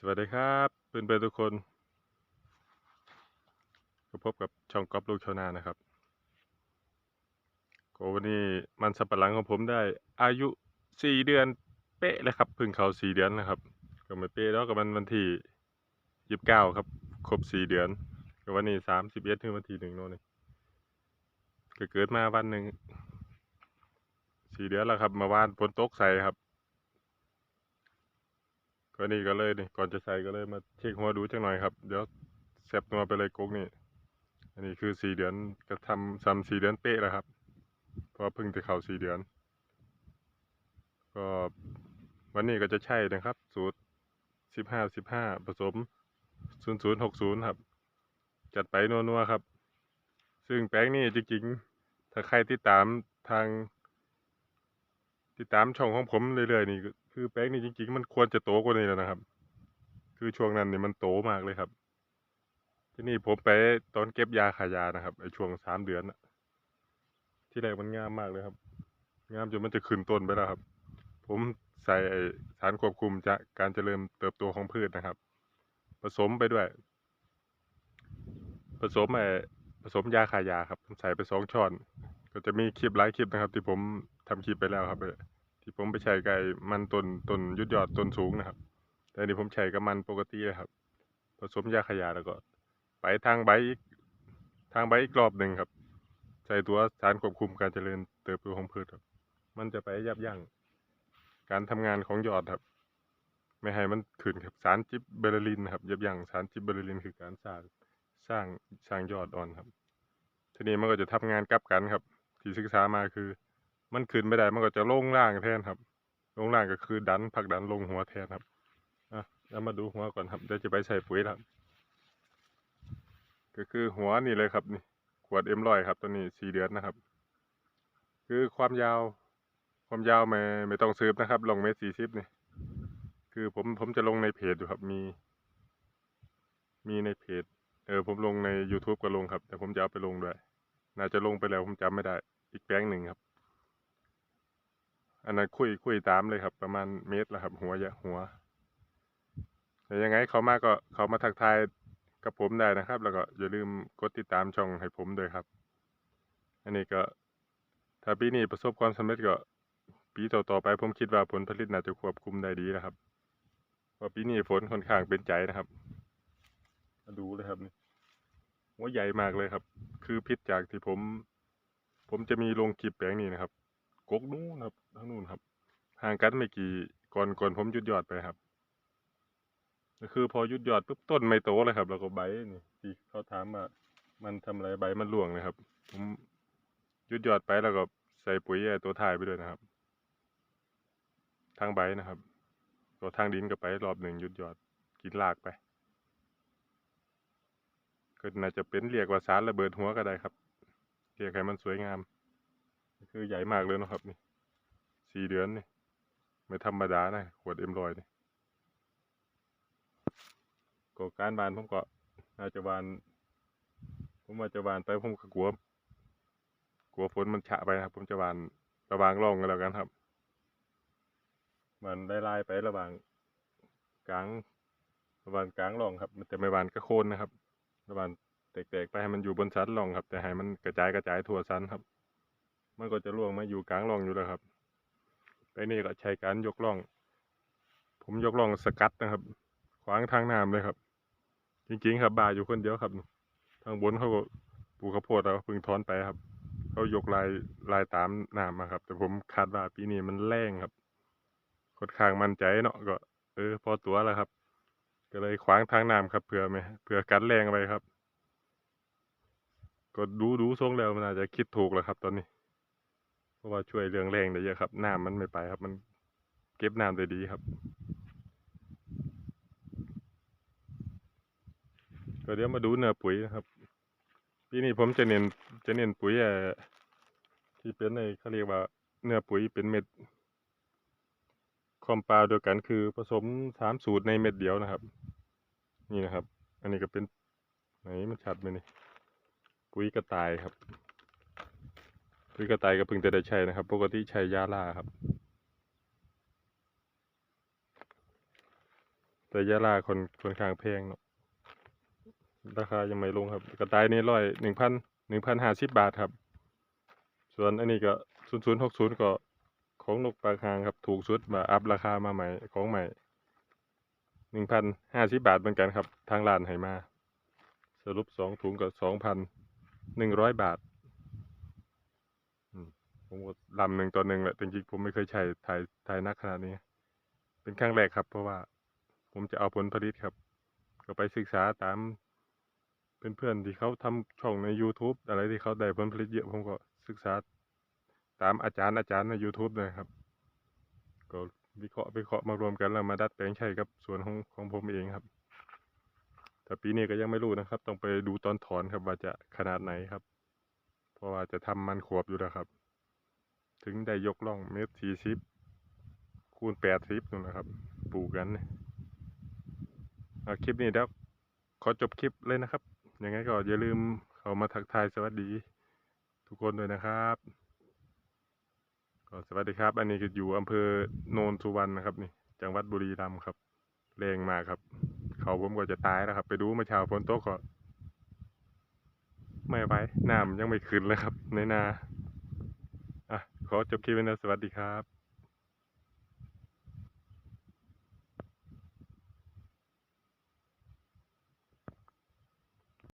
สวัสดีครับเพื่อนๆทุกคนก็พบกับช่องก๊อฟลูกชาวนานะครับก็วันนี้มันสับปะหลังของผมได้อายุสี่เดือนเป๊ะเลยครับพิ่งเขาสี่เดือนนะครับ ก็ไม่เป๊ะแล้วก็มันวันที่ยี่สิบเก้าครับ ครบสี่เดือนก็วันนี้สามสิบเอ็ดถึงวันที่หนึ่งโน่นนี่ก็เกิดมาวันหนึ่งสี่เดือนแล้วครับ มาวานฝนตกใส่ครับ ก็นี่ก็เลยนี่ก่อนจะใส่ก็เลยมาเช็คหัวดูจังหน่อยครับ เดี๋ยวเสบตัวไปเลยกุ๊กนี่ อันนี้คือสี่เดือนก็ทำซ้ำสี่เดือนเป๊ะแล้วครับ เพราะพิ่งจะเข้าสี่เดือน ก็วันนี้ก็จะใช่นะครับ สูตรสิบห้าสิบห้าผสมศูนย์ศูนย์หกศูนย์ครับ จัดไปนัวๆครับ ซึ่งแป้งนี่จริงๆ ถ้าใครติดตามทาง ติดตามช่องของผมเรื่อยๆนี่ คือแป้งนี่จริงๆ มันควรจะโตกว่านี้แล้วนะครับ คือช่วงนั้นนี่มันโตมากเลยครับ ที่นี่ผมไปตอนเก็บยาขายานะครับไอช่วงสามเดือนที่แรกมันงามมากเลยครับ งามจนมันจะขึ้นต้นไปแล้วครับ ผมใส่สารควบคุมจะการเจริญเติบโตของพืชนะครับ ผสมไปด้วย ผสมไอผสมยาขายาครับใส่ไปสองช้อน ก็จะมีคลิปหลายคลิปนะครับ ที่ผมทำคลิปไปแล้วครับเออ ที่ผมไปใช้ไก่มันต้นต้นยุดยอดต้นสูงนะครับ แต่นี่ผมใช้กับมันปกติเลยครับผสมยาขยะแล้วก็ ไปทางใบอีกทางใบอีกรอบหนึ่งครับใส่ตัวสารควบคุมการเจริญเติบโตของพืชครับ มันจะไปยับยั้งการทำงานของยอดครับ ไม่ให้มันขึ้นครับสารจิบเบอร์ลินครับยับยั้งสารจิบเบอร์ลินคือการสร้างสร้างสร้างยอดอ่อนครับ ทีนี้มันก็จะทำงานกลับกันครับ ที่ศึกษามาคือ มันขึ้นไม่ได้มันก็จะลงล่างแทนครับ ลงล่างก็คือดันผักดันลงหัวแทนครับอะแล้วมาดูหัวก่อนครับเดี๋ยวจะไปใส่ปุ๋ยครับ ก็คือหัวนี่เลยครับนี่ขวดเอ็มร้อยครับ ตัวนี้สี่เดือนนะครับ คือความยาว ความยาวไม่ไม่ต้องซื้อนะครับ ลงเมตรสี่สิบนี่คือผมผมจะลงในเพจอยู่ครับ มี มีในเพจ เออผมลงใน YouTube ก็ลงครับ แต่ผมจะเอาไปลงด้วย น่าจะลงไปแล้วผมจำไม่ได้ อีกแป้งหนึ่งครับ อันนั้นคุยคุยตามเลยครับ ประมาณเมตรละครับ หัวยะหัวแต่ยังไงเขามาก็เขามาทักทายกับผมได้นะครับ แล้วก็อย่าลืมกดติดตามช่องให้ผมด้วยครับ อันนี้ก็ถ้าปีนี้ประสบความสำเร็จก็ ปีต่อๆไปผมคิดว่าผลผลิตน่าจะควบคุมได้ดีนะครับเพราะปีนี้ฝนค่อนข้างเป็นใจนะครับมาดูเลยครับนี่หัวใหญ่มากเลยครับ คือพิษจากที่ผม ผมจะมีลงคลิปแปลงนี้นะครับ กกนู้นครับทั้งนู้นครับห่างกันไม่กี่ก่อนก่อนผมหยุดยอดไปครับก็คือพอหยุดยอดปุ๊บต้นไม่โตเลยครับ แล้วก็ใบนี่ที่เขาถามว่ามันทำอะไรใบมันร่วงเลยครับ ผมหยุดยอดไปแล้วก็ใส่ปุ๋ยไอ้ตัวถ่ายไปด้วยนะครับ ทางใบนะครับตัวทางดินก็ไปรอบหนึ่งหยุดยอดกินรากไปก็น่าจะเป็นเรียกว่าสารระเบิดหัวก็ได้ครับเรียกให้มันสวยงาม คือใหญ่มากเลยนะครับนี่สี่เดือนนี่ไม่ธรรมดานะขวดเอ็มรอยนี่ก็การบานผมก็น่าจะบาน ผมว่าจะบานไปผมก็กลัว กลัวฝนมันฉะไปนะครับ ผมจะบานระวางร่องกันแล้วกันครับ มันได้ลายไประวางกลางระวางกลางร่องครับมันจะไม่บานกระโคนนะครับ ระวางแตกๆไปให้มันอยู่บนสันร่องครับ แต่ให้มันกระจายกระจายทั่วสันครับ มันก็จะร่วงมาอยู่กลางร่องอยู่แล้วครับ ไปนี่ก็ใช้การยกร่อง ผมยกร่องสกัดนะครับ ขวางทางน้ำเลยครับ จริงๆครับบาอยู่คนเดียวครับ ทางบนเขาก็ปลูกข้าวโพดแล้วพิ่งถอนไปครับเขายกลายลายตามน้ำมาครับ แต่ผมคาดว่าปีนี้มันแรงครับค่อนข้างมั่นใจเนาะก็ เออ พอตัวแล้วครับ ก็เลยขวางทางน้ำครับเผื่อไหมเผื่อกันแรงไปครับ ก็ดูดูทรงแล้วมันอาจจะคิดถูกแล้วครับ ตอนนี้ เพราะว่าช่วยเรื่องแรงได้เยอะครับน้ำมันไม่ไปครับ มันเก็บน้ำได้ดีครับ ก็เดี๋ยวมาดูเนื้อปุ๋ยนะครับปีนี้ผมจะเน้นจะเน้นปุ๋ยเอ่อที่เป็นในเขาเรียกว่าเนื้อปุ๋ยเป็นเม็ดคอมเปลเดียวกันคือผสมสามสูตรในเม็ดเดียวนะครับ นี่นะครับ อันนี้ก็เป็นไหนมันชัดไหมนี่ปุ๋ยกระต่ายครับ ปุ๋ยกระต่ายก็เพิ่งจะได้ใช้นะครับ ปกติใช้ยาล่าครับ แต่ยาลาคนค่อนข้างแพงเนาะราคายังไม่ลงครับ กระต่ายนี่ร้อยหนึ่งพันหนึ่งพันห้าสิบบาทครับ ส่วนอันนี้ก็ศูนย์ศูนย์หกศูนย์ก็ของนกปากหางครับ ถูกสุดมาอัพราคามาใหม่ของใหม่หนึ่งพันห้าสิบบาทเหมือนกันครับ ทางร้านให้มา สรุปสองถุงก็สองพันหนึ่งร้อยบาท ผมก็ลำหนึ่งต่อหนึ่งแหละจริงๆผมไม่เคยใช้ถ่ายถ่ายนักขนาดนี้ เป็นครั้งแรกครับ เพราะว่าผมจะเอาผลผลิตครับ ก็ไปศึกษาตามเพื่อนๆที่เขาทำช่องใน YouTube อะไรที่เขาได้ผลผลิตเยอะผมก็ศึกษาตามอาจารย์อาจารย์ใน YouTube เลยครับ ก็วิเคราะห์วิเคราะห์มารวมกันแล้วมาดัดแปลงใช้กับส่วนของของผมเองครับ แต่ปีนี้ก็ยังไม่รู้นะครับ ต้องไปดูตอนถอนครับว่าจะขนาดไหนครับ เพราะว่าจะทำมันขวบอยู่แล้วครับ ถึงได้ยกล่องเมตรสี่สิบคูณแปดสิบนู่นนะครับ ปลูกกันนะคลิปนี้เดี๋ยวขอจบคลิปเลยนะครับ ยังไงก็อย่าลืมเข้ามาทักทายสวัสดี ทุกคนด้วยนะครับก็สวัสดีครับ อันนี้ก็อยู่อำเภอโนนสุวรรณนะครับนี่ จังหวัดบุรีรัมย์ครับแรงมากครับ เขาผมก็จะตายแล้วครับ ไปดูมื่อเช้าฝนตกก็ไม่ไหวน้ำยังไม่ขึ้นเลยครับ ในนา ขอจบคลิปไว้นะสวัสดีครับ